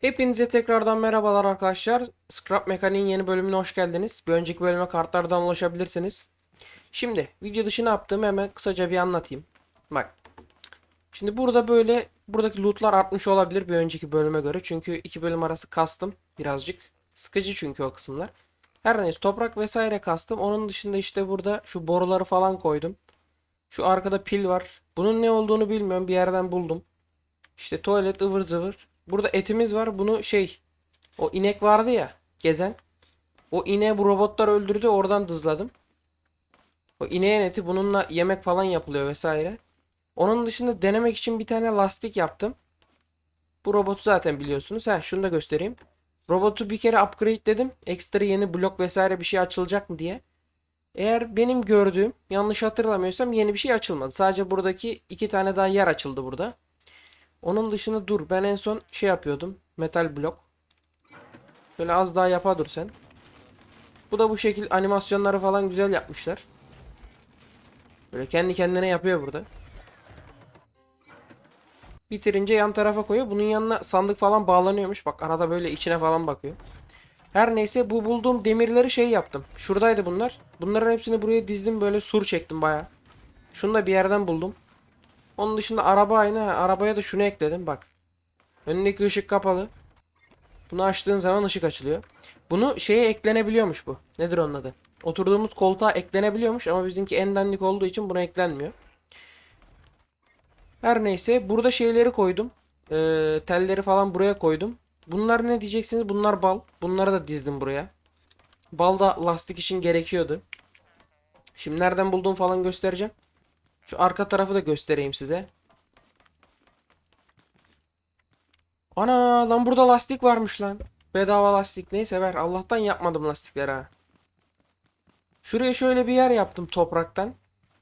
Hepinize tekrardan merhabalar arkadaşlar. Scrap Mekaniğin yeni bölümüne hoş geldiniz. Bir önceki bölüme kartlardan ulaşabilirsiniz. Şimdi video dışı ne yaptığımı hemen kısaca bir anlatayım. Bak. Şimdi burada böyle buradaki lootlar artmış olabilir bir önceki bölüme göre. Çünkü iki bölüm arası kastım birazcık. Sıkıcı çünkü o kısımlar. Her neyse toprak vesaire kastım. Onun dışında işte burada şu boruları falan koydum. Şu arkada pil var. Bunun ne olduğunu bilmiyorum. Bir yerden buldum. İşte tuvalet ıvır zıvır. Burada etimiz var. Bunu şey o inek vardı ya gezen. O ineği bu robotlar öldürdü. Oradan dızladım. O ineğin eti bununla yemek falan yapılıyor vesaire. Onun dışında denemek için bir tane lastik yaptım. Bu robotu zaten biliyorsunuz. Ha şunu da göstereyim. Robotu bir kere upgrade dedim. Ekstra yeni blok vesaire bir şey açılacak mı diye. Eğer benim gördüğüm yanlış hatırlamıyorsam yeni bir şey açılmadı. Sadece buradaki iki tane daha yer açıldı burada. Onun dışında dur ben en son şey yapıyordum. Metal blok. Böyle az daha yapa dur sen. Bu da bu şekil animasyonları falan güzel yapmışlar. Böyle kendi kendine yapıyor burada. Bitirince yan tarafa koyuyor. Bunun yanına sandık falan bağlanıyormuş. Bak arada böyle içine falan bakıyor. Her neyse bu bulduğum demirleri şey yaptım. Şuradaydı bunlar. Bunların hepsini buraya dizdim böyle sur çektim baya. Şunu da bir yerden buldum. Onun dışında araba aynı. Arabaya da şunu ekledim bak. Önündeki ışık kapalı. Bunu açtığın zaman ışık açılıyor. Bunu şeye eklenebiliyormuş bu. Nedir onun adı? Oturduğumuz koltuğa eklenebiliyormuş ama bizimki en dandik olduğu için buna eklenmiyor. Her neyse burada şeyleri koydum. Ee, telleri falan buraya koydum. Bunlar ne diyeceksiniz? Bunlar bal. Bunları da dizdim buraya. Bal da lastik için gerekiyordu. Şimdi nereden bulduğum falan göstereceğim. Şu arka tarafı da göstereyim size. Ana lan burada lastik varmış lan. Bedava lastik. Neyse ver. Allah'tan yapmadım lastikleri ha. Şuraya şöyle bir yer yaptım topraktan.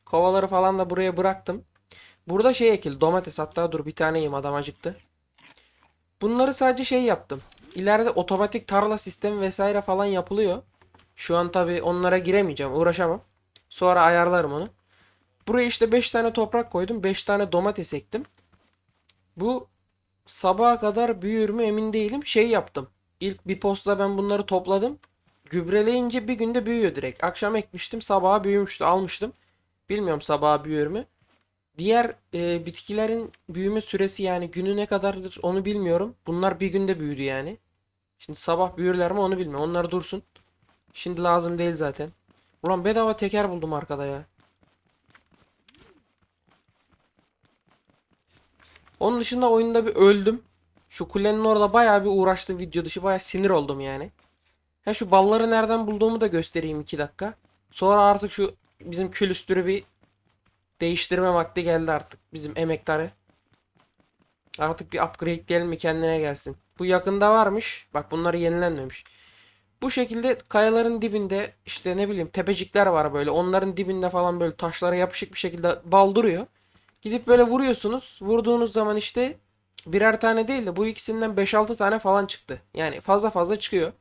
Kovaları falan da buraya bıraktım. Burada şey ekil domates hatta dur bir tane yiyeyim adam acıktı. Bunları sadece şey yaptım. İleride otomatik tarla sistemi vesaire falan yapılıyor. Şu an tabi onlara giremeyeceğim uğraşamam. Sonra ayarlarım onu. Buraya işte 5 tane toprak koydum. 5 tane domates ektim. Bu sabaha kadar büyür mü emin değilim. Şey yaptım. İlk bir posta ben bunları topladım. Gübreleyince bir günde büyüyor direkt. Akşam ekmiştim sabaha büyümüştü almıştım. Bilmiyorum sabaha büyür mü. Diğer e, bitkilerin büyüme süresi yani günü ne kadardır onu bilmiyorum. Bunlar bir günde büyüdü yani. Şimdi sabah büyürler mi onu bilmiyorum. Onlar dursun. Şimdi lazım değil zaten. Ulan bedava teker buldum arkada ya. Onun dışında oyunda bir öldüm. Şu kulenin orada bayağı bir uğraştım video dışı bayağı sinir oldum yani. Ha şu balları nereden bulduğumu da göstereyim 2 dakika. Sonra artık şu bizim külüstürü bir değiştirme vakti geldi artık bizim emektarı. Artık bir upgrade diyelim mi kendine gelsin. Bu yakında varmış. Bak bunları yenilenmemiş. Bu şekilde kayaların dibinde işte ne bileyim tepecikler var böyle. Onların dibinde falan böyle taşlara yapışık bir şekilde bal duruyor. Gidip böyle vuruyorsunuz. Vurduğunuz zaman işte birer tane değil de bu ikisinden 5-6 tane falan çıktı. Yani fazla fazla çıkıyor.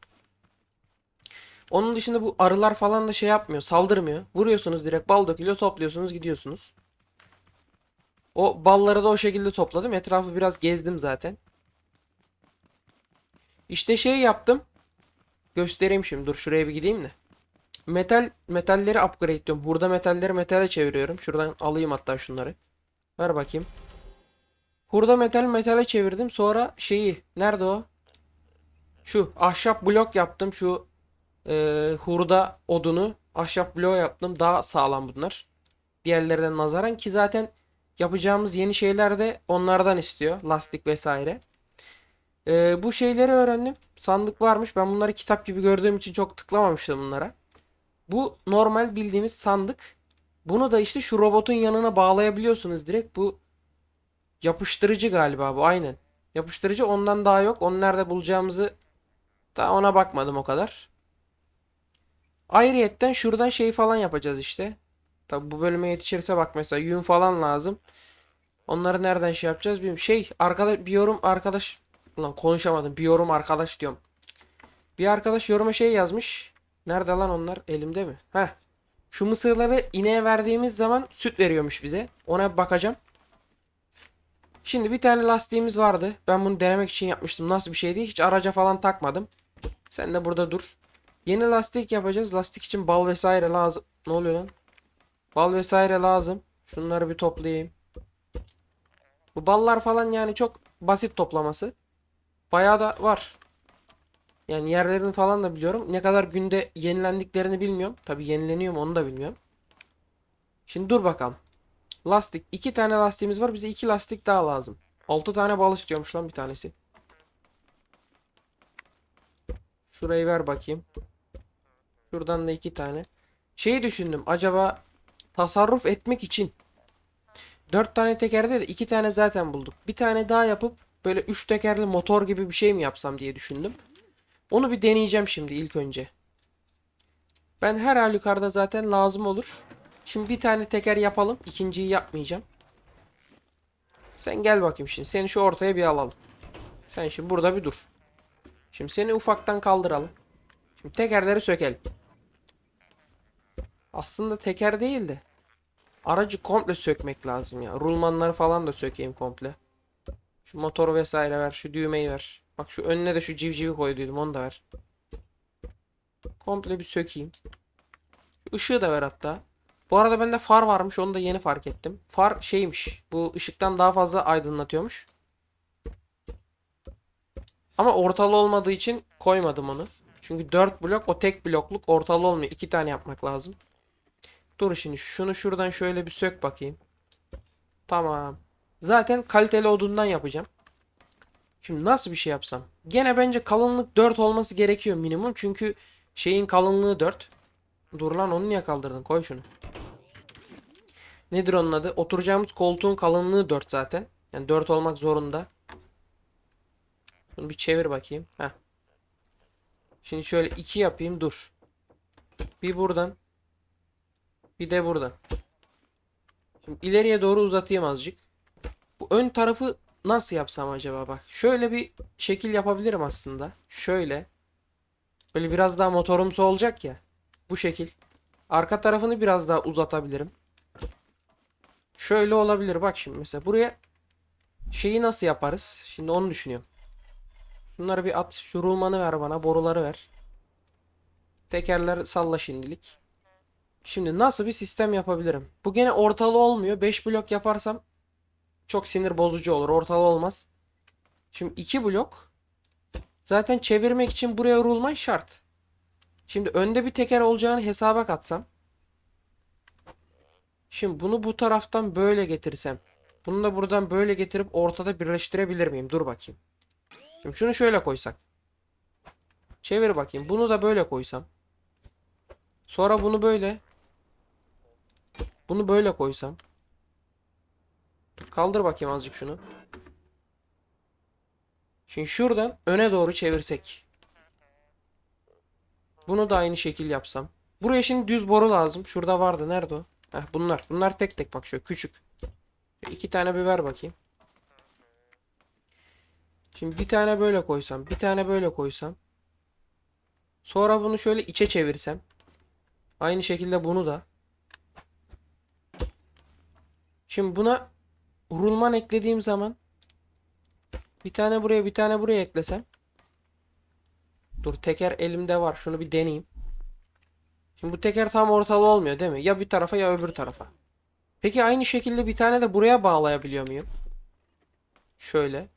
Onun dışında bu arılar falan da şey yapmıyor, saldırmıyor. Vuruyorsunuz direkt bal dökülüyor, topluyorsunuz, gidiyorsunuz. O balları da o şekilde topladım. Etrafı biraz gezdim zaten. İşte şey yaptım. Göstereyim şimdi. Dur şuraya bir gideyim de. Metal metalleri upgrade diyorum. Burada metalleri metale çeviriyorum. Şuradan alayım hatta şunları. Ver bakayım. Hurda metal metale çevirdim. Sonra şeyi nerede o? Şu ahşap blok yaptım. Şu e, hurda odunu ahşap blok yaptım. Daha sağlam bunlar. Diğerlerden nazaran ki zaten yapacağımız yeni şeyler de onlardan istiyor. Lastik vesaire. E, bu şeyleri öğrendim. Sandık varmış. Ben bunları kitap gibi gördüğüm için çok tıklamamıştım bunlara. Bu normal bildiğimiz sandık. Bunu da işte şu robotun yanına bağlayabiliyorsunuz direkt. Bu yapıştırıcı galiba bu aynen. Yapıştırıcı ondan daha yok. Onu nerede bulacağımızı daha ona bakmadım o kadar. Ayrıyetten şuradan şey falan yapacağız işte. Tabi bu bölüme yetişirse bak mesela yün falan lazım. Onları nereden şey yapacağız bilmiyorum. Şey arkadaş bir yorum arkadaş Ulan konuşamadım. Bir yorum arkadaş diyorum. Bir arkadaş yoruma şey yazmış. Nerede lan onlar? Elimde mi? Heh. Şu mısırları ineğe verdiğimiz zaman süt veriyormuş bize. Ona bakacağım. Şimdi bir tane lastiğimiz vardı. Ben bunu denemek için yapmıştım. Nasıl bir şeydi? Hiç araca falan takmadım. Sen de burada dur. Yeni lastik yapacağız. Lastik için bal vesaire lazım. Ne oluyor lan? Bal vesaire lazım. Şunları bir toplayayım. Bu ballar falan yani çok basit toplaması. Bayağı da var. Yani yerlerini falan da biliyorum. Ne kadar günde yenilendiklerini bilmiyorum. Tabi yenileniyor mu onu da bilmiyorum. Şimdi dur bakalım. Lastik. iki tane lastiğimiz var. Bize iki lastik daha lazım. Altı tane bal istiyormuş lan bir tanesi. Şurayı ver bakayım. Şuradan da iki tane. Şeyi düşündüm. Acaba tasarruf etmek için dört tane tekerde de iki tane zaten bulduk. Bir tane daha yapıp böyle üç tekerli motor gibi bir şey mi yapsam diye düşündüm. Onu bir deneyeceğim şimdi ilk önce. Ben her halükarda zaten lazım olur. Şimdi bir tane teker yapalım. İkinciyi yapmayacağım. Sen gel bakayım şimdi. Seni şu ortaya bir alalım. Sen şimdi burada bir dur. Şimdi seni ufaktan kaldıralım. Şimdi tekerleri sökelim. Aslında teker değil de aracı komple sökmek lazım ya. Rulmanları falan da sökeyim komple. Şu motoru vesaire ver. Şu düğmeyi ver. Bak şu önüne de şu civcivi koyduydum. Onu da ver. Komple bir sökeyim. Şu ışığı da ver hatta. Bu arada bende far varmış. Onu da yeni fark ettim. Far şeymiş. Bu ışıktan daha fazla aydınlatıyormuş. Ama ortalı olmadığı için koymadım onu. Çünkü 4 blok o tek blokluk ortalı olmuyor. 2 tane yapmak lazım. Dur şimdi şunu şuradan şöyle bir sök bakayım. Tamam. Zaten kaliteli odundan yapacağım. Şimdi nasıl bir şey yapsam? Gene bence kalınlık 4 olması gerekiyor minimum. Çünkü şeyin kalınlığı 4. Dur lan onu niye kaldırdın? Koy şunu. Nedir onun adı? Oturacağımız koltuğun kalınlığı 4 zaten. Yani 4 olmak zorunda. Bunu bir çevir bakayım. Heh. Şimdi şöyle 2 yapayım. Dur. Bir buradan. Bir de buradan. Şimdi ileriye doğru uzatayım azıcık. Bu ön tarafı nasıl yapsam acaba bak. Şöyle bir şekil yapabilirim aslında. Şöyle. Böyle biraz daha motorumsu olacak ya. Bu şekil. Arka tarafını biraz daha uzatabilirim. Şöyle olabilir. Bak şimdi mesela buraya şeyi nasıl yaparız? Şimdi onu düşünüyorum. Şunları bir at. Şu rulmanı ver bana. Boruları ver. Tekerler salla şimdilik. Şimdi nasıl bir sistem yapabilirim? Bu gene ortalı olmuyor. 5 blok yaparsam çok sinir bozucu olur. Ortalı olmaz. Şimdi 2 blok. Zaten çevirmek için buraya rulman şart. Şimdi önde bir teker olacağını hesaba katsam. Şimdi bunu bu taraftan böyle getirsem. Bunu da buradan böyle getirip ortada birleştirebilir miyim? Dur bakayım. Şimdi şunu şöyle koysak. Çevir bakayım. Bunu da böyle koysam. Sonra bunu böyle. Bunu böyle koysam. Kaldır bakayım azıcık şunu. Şimdi şuradan öne doğru çevirsek. Bunu da aynı şekil yapsam. Buraya şimdi düz boru lazım. Şurada vardı. Nerede o? Heh, bunlar. Bunlar tek tek bak şöyle küçük. İki tane bir ver bakayım. Şimdi bir tane böyle koysam. Bir tane böyle koysam. Sonra bunu şöyle içe çevirsem. Aynı şekilde bunu da. Şimdi buna rulman eklediğim zaman bir tane buraya bir tane buraya eklesem. Dur teker elimde var. Şunu bir deneyeyim. Şimdi bu teker tam ortalı olmuyor değil mi? Ya bir tarafa ya öbür tarafa. Peki aynı şekilde bir tane de buraya bağlayabiliyor muyum? Şöyle.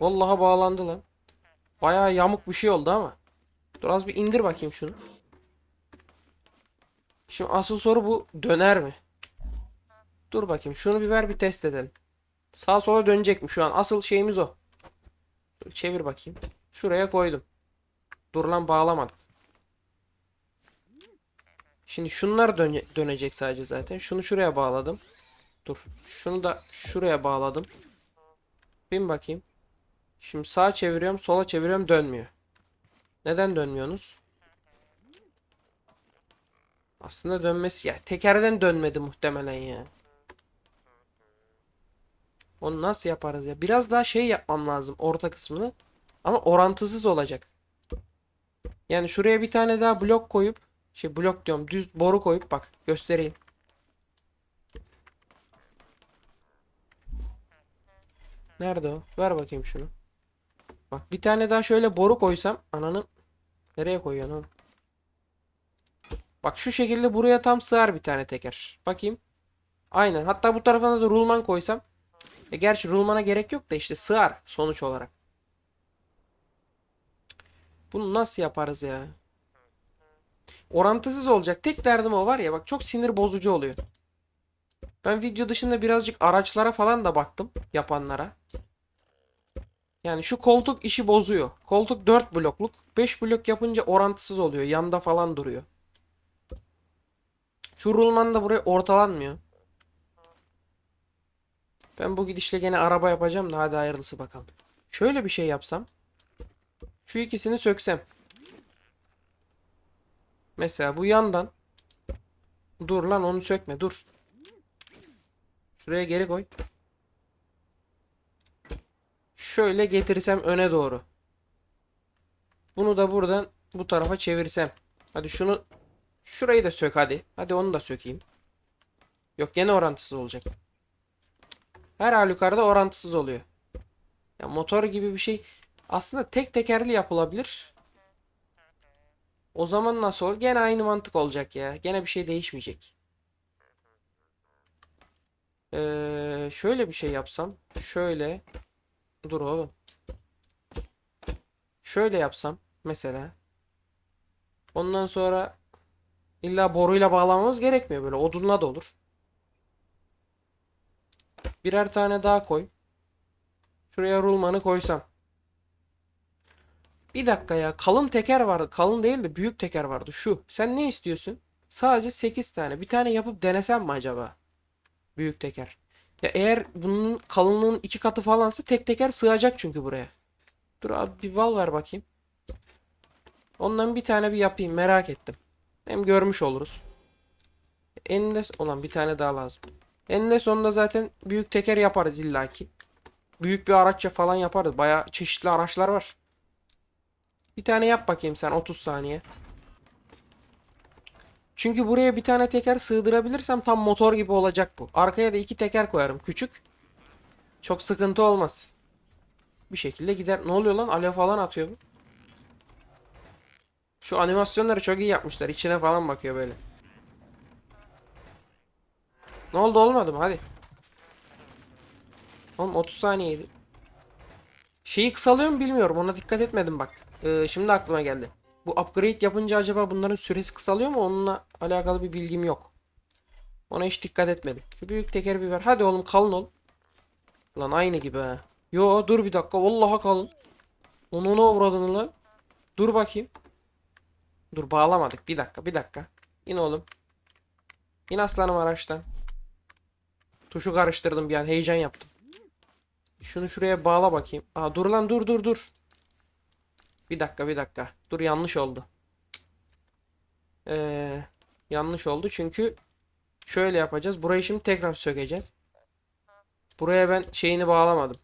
Vallahi bağlandı lan. Bayağı yamuk bir şey oldu ama. Dur az bir indir bakayım şunu. Şimdi asıl soru bu döner mi? Dur bakayım şunu bir ver bir test edelim. Sağa sola dönecek mi şu an? Asıl şeyimiz o. Çevir bakayım. Şuraya koydum. Dur lan bağlamadık. Şimdi şunlar döne dönecek sadece zaten. Şunu şuraya bağladım. Dur. Şunu da şuraya bağladım. Bin bakayım. Şimdi sağa çeviriyorum, sola çeviriyorum dönmüyor. Neden dönmüyorsunuz? Aslında dönmesi ya tekerden dönmedi muhtemelen ya. Onu nasıl yaparız ya? Biraz daha şey yapmam lazım orta kısmını. Ama orantısız olacak. Yani şuraya bir tane daha blok koyup şey blok diyorum düz boru koyup bak göstereyim. Nerede o? Ver bakayım şunu. Bak bir tane daha şöyle boru koysam ananın nereye koyuyorsun oğlum? Bak şu şekilde buraya tam sığar bir tane teker. Bakayım. Aynen. Hatta bu tarafına da rulman koysam. E gerçi rulmana gerek yok da işte sığar sonuç olarak. Bunu nasıl yaparız ya? Orantısız olacak. Tek derdim o var ya bak çok sinir bozucu oluyor. Ben video dışında birazcık araçlara falan da baktım yapanlara. Yani şu koltuk işi bozuyor. Koltuk 4 blokluk. 5 blok yapınca orantısız oluyor. Yanda falan duruyor. Şu rulman da buraya ortalanmıyor. Ben bu gidişle gene araba yapacağım da hadi hayırlısı bakalım. Şöyle bir şey yapsam. Şu ikisini söksem. Mesela bu yandan. Dur lan onu sökme dur. Şuraya geri koy. Şöyle getirsem öne doğru. Bunu da buradan bu tarafa çevirsem. Hadi şunu şurayı da sök hadi. Hadi onu da sökeyim. Yok gene orantısız olacak. Her halükarda orantısız oluyor. Ya motor gibi bir şey aslında tek tekerli yapılabilir. O zaman nasıl olur? Gene aynı mantık olacak ya. Gene bir şey değişmeyecek. Ee, şöyle bir şey yapsam. Şöyle. Dur oğlum. Şöyle yapsam mesela. Ondan sonra illa boruyla bağlamamız gerekmiyor böyle. Odunla da olur. Birer tane daha koy. Şuraya rulmanı koysam. Bir dakika ya. Kalın teker vardı. Kalın değil de büyük teker vardı. Şu. Sen ne istiyorsun? Sadece 8 tane. Bir tane yapıp denesem mi acaba? Büyük teker. Ya eğer bunun kalınlığın iki katı falansa tek teker sığacak çünkü buraya. Dur abi bir bal ver bakayım. Ondan bir tane bir yapayım merak ettim. Hem görmüş oluruz. Eninde olan bir tane daha lazım. Eninde sonunda zaten büyük teker yaparız illaki. Büyük bir araçça falan yaparız. Baya çeşitli araçlar var. Bir tane yap bakayım sen 30 saniye. Çünkü buraya bir tane teker sığdırabilirsem tam motor gibi olacak bu. Arkaya da iki teker koyarım küçük. Çok sıkıntı olmaz. Bir şekilde gider. Ne oluyor lan? Alev falan atıyor bu. Şu animasyonları çok iyi yapmışlar. İçine falan bakıyor böyle. Ne oldu olmadı mı? Hadi. Oğlum 30 saniyeydi. Şeyi kısalıyor mu bilmiyorum. Ona dikkat etmedim bak. Ee, şimdi aklıma geldi. Bu upgrade yapınca acaba bunların süresi kısalıyor mu? Onunla alakalı bir bilgim yok. Ona hiç dikkat etmedim. Şu büyük teker bir ver. Hadi oğlum kalın ol. Lan aynı gibi ha. Yo dur bir dakika. Vallahi kalın. Onu ona uğradın lan. Dur bakayım. Dur bağlamadık. Bir dakika bir dakika. İn oğlum. İn aslanım araçtan. Tuşu karıştırdım bir an. Heyecan yaptım. Şunu şuraya bağla bakayım. Aa dur lan dur dur dur. Bir dakika bir dakika. Dur yanlış oldu. Ee, yanlış oldu çünkü şöyle yapacağız. Burayı şimdi tekrar sökeceğiz. Buraya ben şeyini bağlamadım.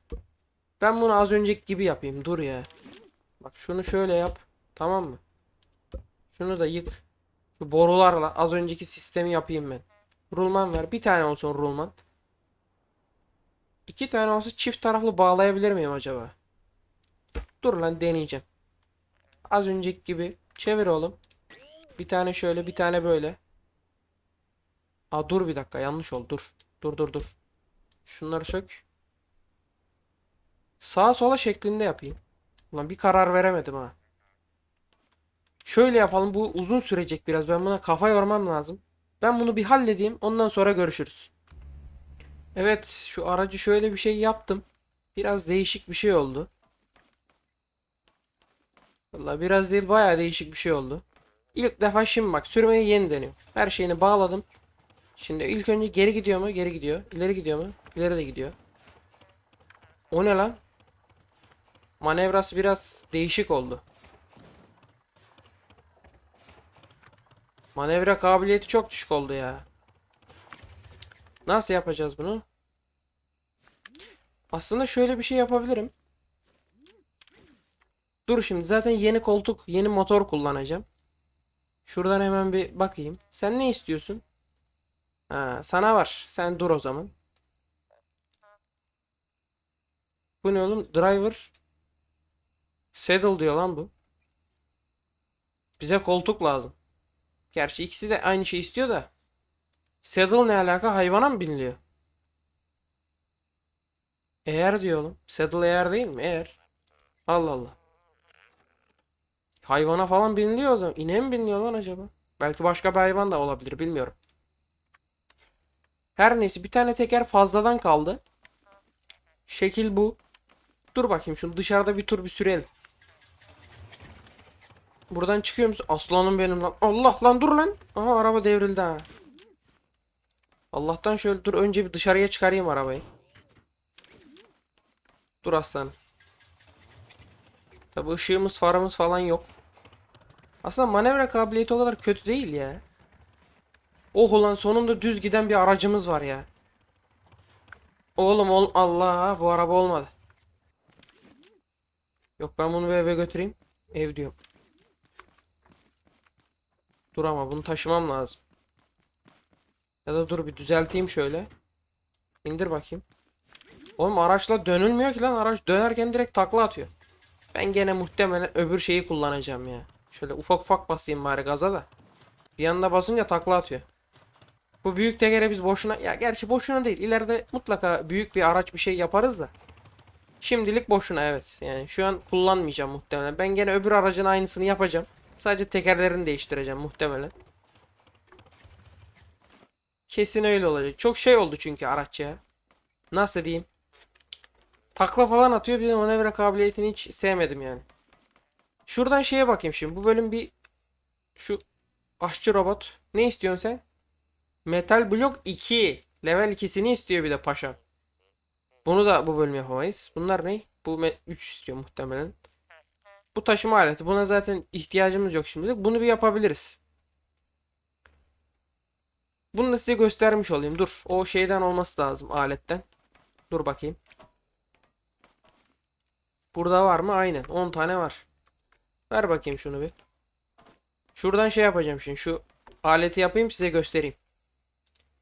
Ben bunu az önceki gibi yapayım. Dur ya. Bak şunu şöyle yap. Tamam mı? Şunu da yık. Şu borularla az önceki sistemi yapayım ben. Rulman ver. Bir tane olsun rulman. İki tane olsa çift taraflı bağlayabilir miyim acaba? Dur lan deneyeceğim. Az önceki gibi çevir oğlum. Bir tane şöyle bir tane böyle. Aa dur bir dakika yanlış oldu dur. Dur dur dur. Şunları sök. Sağa sola şeklinde yapayım. Ulan bir karar veremedim ha. Şöyle yapalım bu uzun sürecek biraz. Ben buna kafa yormam lazım. Ben bunu bir halledeyim ondan sonra görüşürüz. Evet şu aracı şöyle bir şey yaptım. Biraz değişik bir şey oldu. Vallahi biraz değil bayağı değişik bir şey oldu. İlk defa şimdi bak sürmeyi yeni deniyorum. Her şeyini bağladım. Şimdi ilk önce geri gidiyor mu? Geri gidiyor. İleri gidiyor mu? İleri de gidiyor. O ne lan? Manevrası biraz değişik oldu. Manevra kabiliyeti çok düşük oldu ya. Nasıl yapacağız bunu? Aslında şöyle bir şey yapabilirim. Dur şimdi zaten yeni koltuk, yeni motor kullanacağım. Şuradan hemen bir bakayım. Sen ne istiyorsun? Ha, sana var. Sen dur o zaman. Bu ne oğlum? Driver. Saddle diyor lan bu. Bize koltuk lazım. Gerçi ikisi de aynı şey istiyor da. Saddle ne alaka? Hayvana mı biniliyor? Eğer diyor oğlum. Saddle eğer değil mi? Eğer. Allah Allah. Hayvana falan biniliyor o zaman. İneğe mi biniliyor lan acaba? Belki başka bir hayvan da olabilir. Bilmiyorum. Her neyse bir tane teker fazladan kaldı. Şekil bu. Dur bakayım şunu dışarıda bir tur bir sürelim. Buradan çıkıyor musun? Aslanım benim lan. Allah lan dur lan. Aha araba devrildi ha. Allah'tan şöyle dur önce bir dışarıya çıkarayım arabayı. Dur aslanım. Tabi ışığımız farımız falan yok. Aslında manevra kabiliyeti o kadar kötü değil ya. Oh ulan sonunda düz giden bir aracımız var ya. Oğlum ol Allah bu araba olmadı. Yok ben bunu bir eve götüreyim. Ev diyorum. Dur ama bunu taşımam lazım. Ya da dur bir düzelteyim şöyle. İndir bakayım. Oğlum araçla dönülmüyor ki lan. Araç dönerken direkt takla atıyor. Ben gene muhtemelen öbür şeyi kullanacağım ya. Şöyle ufak ufak basayım bari gaza da. Bir anda basınca takla atıyor. Bu büyük tekere biz boşuna ya gerçi boşuna değil. İleride mutlaka büyük bir araç bir şey yaparız da. Şimdilik boşuna evet. Yani şu an kullanmayacağım muhtemelen. Ben gene öbür aracın aynısını yapacağım. Sadece tekerlerini değiştireceğim muhtemelen. Kesin öyle olacak. Çok şey oldu çünkü araç ya. Nasıl diyeyim? Takla falan atıyor. Bir de manevra kabiliyetini hiç sevmedim yani. Şuradan şeye bakayım şimdi. Bu bölüm bir şu aşçı robot. Ne istiyorsun sen? Metal blok 2. Level 2'sini istiyor bir de paşa. Bunu da bu bölüm yapamayız. Bunlar ne? Bu 3 istiyor muhtemelen. Bu taşıma aleti. Buna zaten ihtiyacımız yok şimdilik. Bunu bir yapabiliriz. Bunu da size göstermiş olayım. Dur. O şeyden olması lazım aletten. Dur bakayım. Burada var mı? Aynen. 10 tane var. Ver bakayım şunu bir. Şuradan şey yapacağım şimdi. Şu aleti yapayım size göstereyim.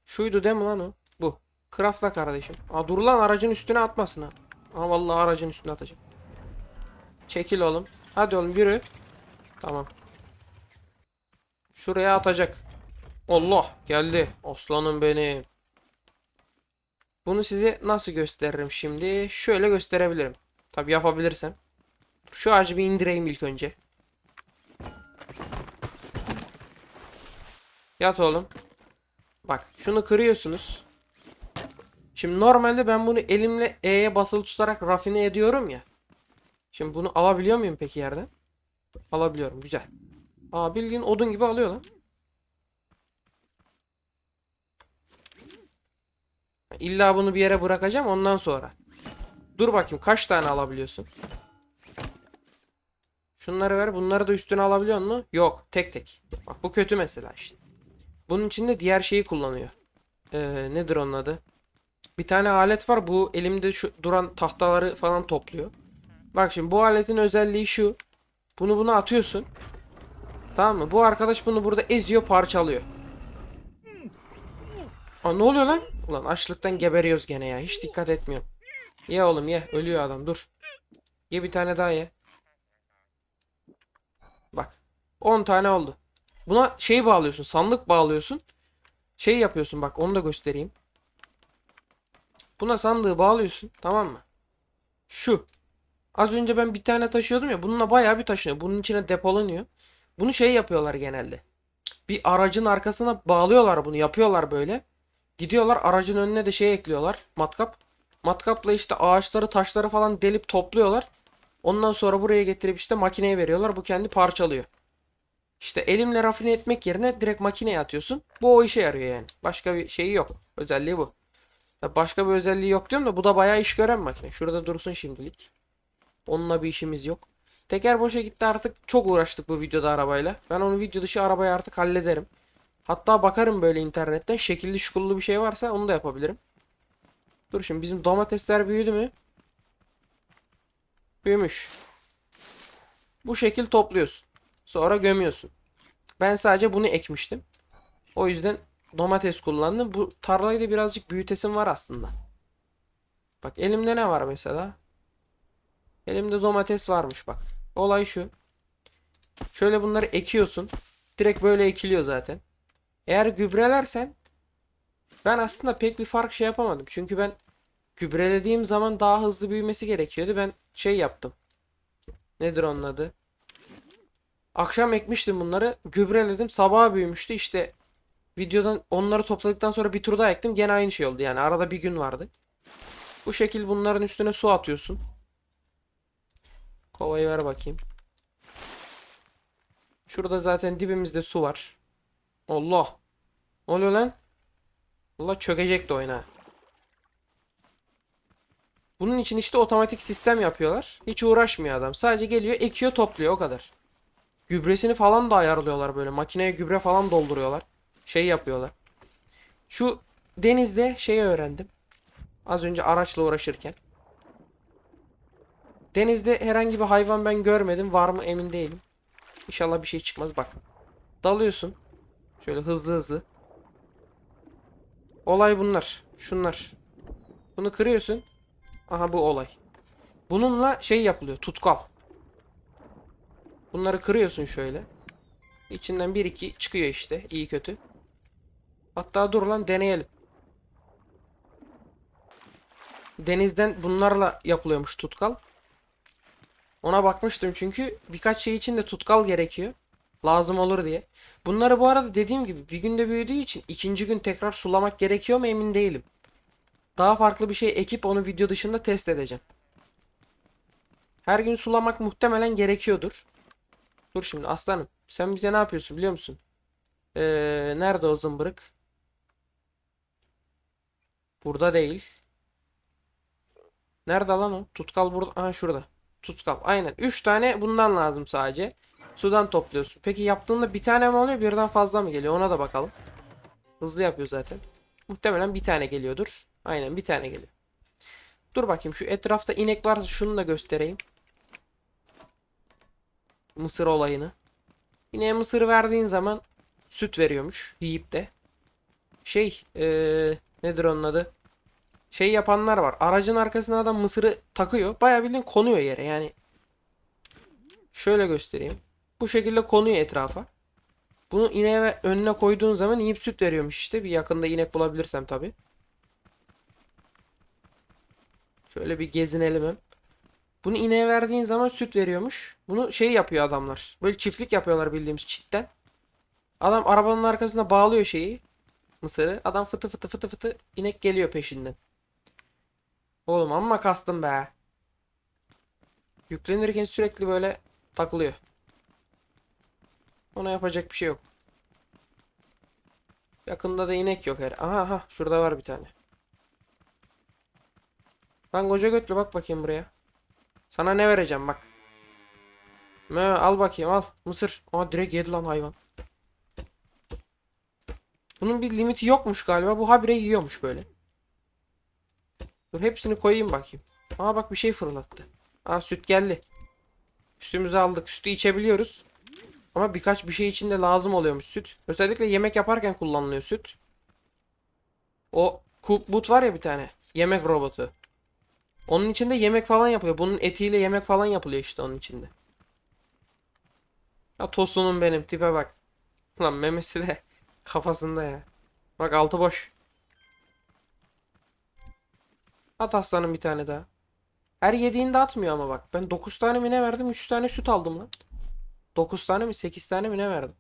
Şuydu değil mi lan o? Bu. Craftla kardeşim. Aa dur lan aracın üstüne atmasın ha. Aa vallahi aracın üstüne atacağım. Çekil oğlum. Hadi oğlum yürü. Tamam. Şuraya atacak. Allah geldi. Aslanım benim. Bunu size nasıl gösteririm şimdi? Şöyle gösterebilirim. Tabi yapabilirsem. Şu ağacı bir indireyim ilk önce. Yat oğlum. Bak şunu kırıyorsunuz. Şimdi normalde ben bunu elimle E'ye basılı tutarak rafine ediyorum ya. Şimdi bunu alabiliyor muyum peki yerden? Alabiliyorum. Güzel. Aa bildiğin odun gibi alıyor lan. İlla bunu bir yere bırakacağım ondan sonra. Dur bakayım kaç tane alabiliyorsun? Şunları ver. Bunları da üstüne alabiliyor mu? Yok. Tek tek. Bak bu kötü mesela işte. Bunun için de diğer şeyi kullanıyor. Ee, nedir onun adı? Bir tane alet var. Bu elimde şu duran tahtaları falan topluyor. Bak şimdi bu aletin özelliği şu. Bunu buna atıyorsun. Tamam mı? Bu arkadaş bunu burada eziyor parçalıyor. Aa ne oluyor lan? Ulan açlıktan geberiyoruz gene ya. Hiç dikkat etmiyorum. Ye oğlum ye. Ölüyor adam dur. Ye bir tane daha ye. Bak. 10 tane oldu. Buna şey bağlıyorsun. Sandık bağlıyorsun. Şey yapıyorsun bak onu da göstereyim. Buna sandığı bağlıyorsun. Tamam mı? Şu. Az önce ben bir tane taşıyordum ya. Bununla bayağı bir taşınıyor. Bunun içine depolanıyor. Bunu şey yapıyorlar genelde. Bir aracın arkasına bağlıyorlar bunu. Yapıyorlar böyle. Gidiyorlar aracın önüne de şey ekliyorlar. Matkap. Matkapla işte ağaçları taşları falan delip topluyorlar. Ondan sonra buraya getirip işte makineye veriyorlar. Bu kendi parçalıyor. İşte elimle rafine etmek yerine direkt makineye atıyorsun. Bu o işe yarıyor yani. Başka bir şeyi yok. Özelliği bu. Başka bir özelliği yok diyorum da bu da bayağı iş gören makine. Şurada dursun şimdilik. Onunla bir işimiz yok. Teker boşa gitti artık. Çok uğraştık bu videoda arabayla. Ben onu video dışı arabayı artık hallederim. Hatta bakarım böyle internetten. Şekilli şukullu bir şey varsa onu da yapabilirim. Dur şimdi bizim domatesler büyüdü mü? Büyümüş. Bu şekil topluyorsun. Sonra gömüyorsun. Ben sadece bunu ekmiştim. O yüzden domates kullandım. Bu tarlayı da birazcık büyütesim var aslında. Bak elimde ne var mesela? Elimde domates varmış bak. Olay şu. Şöyle bunları ekiyorsun. Direkt böyle ekiliyor zaten. Eğer gübrelersen ben aslında pek bir fark şey yapamadım. Çünkü ben gübrelediğim zaman daha hızlı büyümesi gerekiyordu. Ben şey yaptım. Nedir onun adı? Akşam ekmiştim bunları. Gübreledim. Sabaha büyümüştü. İşte videodan onları topladıktan sonra bir tur daha ektim. Gene aynı şey oldu yani. Arada bir gün vardı. Bu şekil bunların üstüne su atıyorsun. Kovayı ver bakayım. Şurada zaten dibimizde su var. Allah. Ne oluyor lan? Allah çökecekti oyun ha. Bunun için işte otomatik sistem yapıyorlar. Hiç uğraşmıyor adam. Sadece geliyor, ekiyor, topluyor o kadar. Gübresini falan da ayarlıyorlar böyle. Makineye gübre falan dolduruyorlar. Şey yapıyorlar. Şu denizde şeyi öğrendim. Az önce araçla uğraşırken. Denizde herhangi bir hayvan ben görmedim. Var mı emin değilim. İnşallah bir şey çıkmaz. Bak. Dalıyorsun. Şöyle hızlı hızlı. Olay bunlar. Şunlar. Bunu kırıyorsun. Aha bu olay. Bununla şey yapılıyor. Tutkal. Bunları kırıyorsun şöyle. İçinden bir iki çıkıyor işte. iyi kötü. Hatta dur lan deneyelim. Denizden bunlarla yapılıyormuş tutkal. Ona bakmıştım çünkü birkaç şey için de tutkal gerekiyor. Lazım olur diye. Bunları bu arada dediğim gibi bir günde büyüdüğü için ikinci gün tekrar sulamak gerekiyor mu emin değilim. Daha farklı bir şey ekip onu video dışında test edeceğim. Her gün sulamak muhtemelen gerekiyordur. Dur şimdi aslanım. Sen bize ne yapıyorsun biliyor musun? Ee, nerede o zımbırık? Burada değil. Nerede lan o? Tutkal burada. Aha şurada. Tutkal. Aynen. 3 tane bundan lazım sadece. Sudan topluyorsun. Peki yaptığında bir tane mi oluyor birden fazla mı geliyor? Ona da bakalım. Hızlı yapıyor zaten. Muhtemelen bir tane geliyordur. Aynen bir tane geliyor. Dur bakayım şu etrafta inek varsa şunu da göstereyim. Mısır olayını. İneğe mısır verdiğin zaman süt veriyormuş yiyip de. Şey ee, nedir onun adı? Şey yapanlar var. Aracın arkasına adam mısırı takıyor. Bayağı bildiğin konuyor yere yani. Şöyle göstereyim. Bu şekilde konuyor etrafa. Bunu ineğe önüne koyduğun zaman yiyip süt veriyormuş işte. Bir yakında inek bulabilirsem tabi. Şöyle bir gezinelim hem. Bunu ineğe verdiğin zaman süt veriyormuş. Bunu şey yapıyor adamlar. Böyle çiftlik yapıyorlar bildiğimiz çitten. Adam arabanın arkasına bağlıyor şeyi. Mısırı. Adam fıtı fıtı fıtı fıtı inek geliyor peşinden. Oğlum amma kastım be. Yüklenirken sürekli böyle takılıyor. Ona yapacak bir şey yok. Yakında da inek yok her. Aha aha şurada var bir tane. Lan koca götlü bak bakayım buraya. Sana ne vereceğim bak. Mö, al bakayım al. Mısır. Aa direkt yedi lan hayvan. Bunun bir limiti yokmuş galiba. Bu habire yiyormuş böyle. Dur hepsini koyayım bakayım. Aa bak bir şey fırlattı. Aa süt geldi. Sütümüzü aldık. Sütü içebiliyoruz. Ama birkaç bir şey için de lazım oluyormuş süt. Özellikle yemek yaparken kullanılıyor süt. O cookbot var ya bir tane. Yemek robotu. Onun içinde yemek falan yapılıyor. Bunun etiyle yemek falan yapılıyor işte onun içinde. Ya tosunum benim tipe bak. Lan memesi de kafasında ya. Bak altı boş. At aslanım bir tane daha. Her yediğinde atmıyor ama bak. Ben 9 tane mi ne verdim? 3 tane süt aldım lan. 9 tane mi 8 tane mi ne verdim?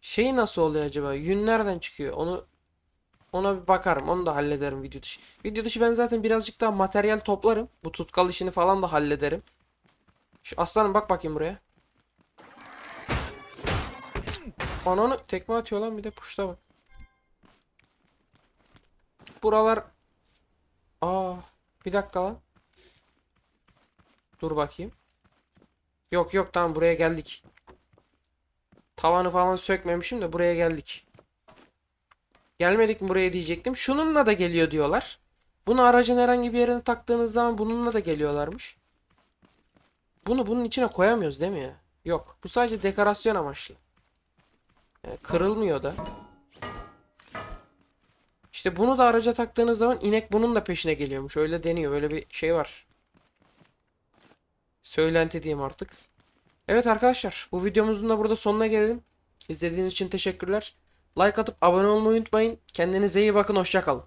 Şey nasıl oluyor acaba? Yün nereden çıkıyor? Onu ona bir bakarım. Onu da hallederim video dışı. Video dışı ben zaten birazcık daha materyal toplarım. Bu tutkal işini falan da hallederim. Şu aslanım bak bakayım buraya. Ananı tekme atıyor lan bir de puşta bak. Buralar Aa, bir dakika lan. Dur bakayım. Yok yok tamam buraya geldik. Tavanı falan sökmemişim de buraya geldik. Gelmedik mi buraya diyecektim. Şununla da geliyor diyorlar. Bunu aracın herhangi bir yerine taktığınız zaman bununla da geliyorlarmış. Bunu bunun içine koyamıyoruz değil mi ya? Yok. Bu sadece dekorasyon amaçlı. Yani kırılmıyor da. İşte bunu da araca taktığınız zaman inek bunun da peşine geliyormuş. Öyle deniyor. Böyle bir şey var. Söylenti diyeyim artık. Evet arkadaşlar bu videomuzun da burada sonuna gelelim. İzlediğiniz için teşekkürler. Like atıp abone olmayı unutmayın. Kendinize iyi bakın. Hoşça kalın.